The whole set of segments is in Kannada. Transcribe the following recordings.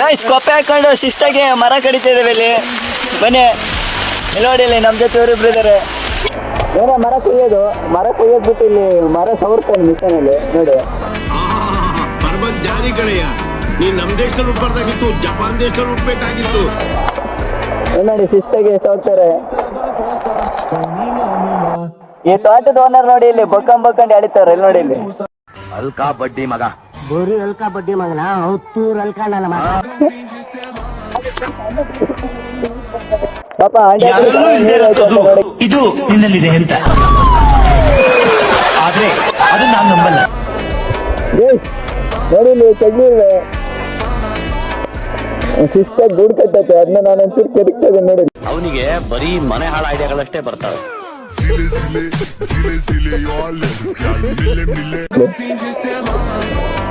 ಗೈಸ್ ಕೊಪ್ಪೆ ಹಾಕೊಂಡು ಶಿಸ್ತಾಗೆ ಮರ ಕಡಿತಾ ಇದಾವೆ ಇಲ್ಲಿ. ಬನ್ನಿ. ಇಲ್ಲಿ ನೋಡಿ ಇಲ್ಲಿ ನಮ್ಮ ಜೊತೆ ಇವರಿಬ್ರು ಇದಾರೆ. ಏನೋ ಮರ ಕುಯ್ಯೋದು? ಮರ ಕುಯ್ಯೋದ್ ಬಿಟ್ಟು ಇಲ್ಲಿ ಮರ ಸವರ್ತಾನೆ ಮಿಷನಲ್ಲಿ ನೋಡಿ. ಪರಮ ಜ್ಞಾನಿ ಕಡೆಯ ನೀ ನಮ್ ದೇಶದಲ್ಲಿ ಹುಟ್ಬಾರ್ದಾಗಿತ್ತು ಜಪಾನ್ ದೇಶದಲ್ಲಿ ನೋಡಿ ಶಿಸ್ತಾಗಿ ಸವರ್ತಾರೆ. ಈ ತೋಟದ ಓನರ್ ನೋಡಿ ಇಲ್ಲಿ ಬಕ್ಕಂ ಬಕ್ಕಂಡು ಅಳಿತಾರೆ. ಇಲ್ಲಿ ನೋಡಿ ಇಲ್ಲಿ. ಅಲ್ಕಾ ಬಡ್ಡಿ ಮಗ. ಬೋರಿ ಅಲ್ಕ ಬಡ್ಡಿ ಮಗನ ಅವತ್ತೂರ್ ಅಲ್ಕ ನನ್ನ ಮಗ ಇದು ನಿನ್ನಲ್ಲಿದೆ ಅಂತ ಆದ್ರೆ ಅದು ನಾನು ನಂಬಲ್ಲ ನೋಡಿ ನೀವು ಶಿಸ್ತಾಗಿ ಗೂಡು ಅದನ್ನ ನಾನು ಒಂಚೂರು ಕೆದಕ್ತಾ ಇದ್ದೀನಿ ನೋಡಿ ಅವನಿಗೆ ಬರೀ ಮನೆ ಹಾಳ ಐಡಿಯಾಗಳಷ್ಟೇ ಬರ್ತಾವೆ Zile, zile, zile, zile,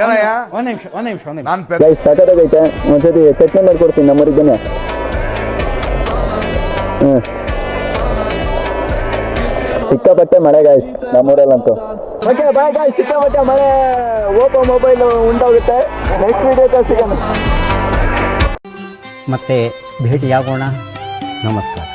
ಏನಯ್ಯ ಒಂದ್ ನಿಮಿಷ ಒಂದ್ ನಿಮಿಷ ಒಂದ್ ನಿಮಿಷ ನಾನು ಸಾಕಾಗೈತೆ ಒಂದ್ಸತಿ ಚಟ್ನಿ ಮಾಡ್ಕೊಡ್ತೀನಿ ನಮ್ಮೂರಿಗೆ ಬನ್ನಿ. ಹ್ಞೂ ಸಿಕ್ಕಾಪಟ್ಟೆ ಮಳೆ ಗಾಯ್ಸ್ ನಮ್ಮೂರಲ್ಲಂತೂ. ಓಕೆ ಬಾಯ್ ಗಾಯ್ಸ್ ಸಿಕ್ಕಾಪಟ್ಟೆ ಮಳೆ. ಓಪೋ ಮೊಬೈಲ್ ಉಂಟಾಗುತ್ತೆ. ನೆಕ್ಸ್ಟ್ ವಿಡಿಯೋ ಸಿಗೋಣ ಮತ್ತೆ ಭೇಟಿಯಾಗೋಣ. ನಮಸ್ಕಾರ.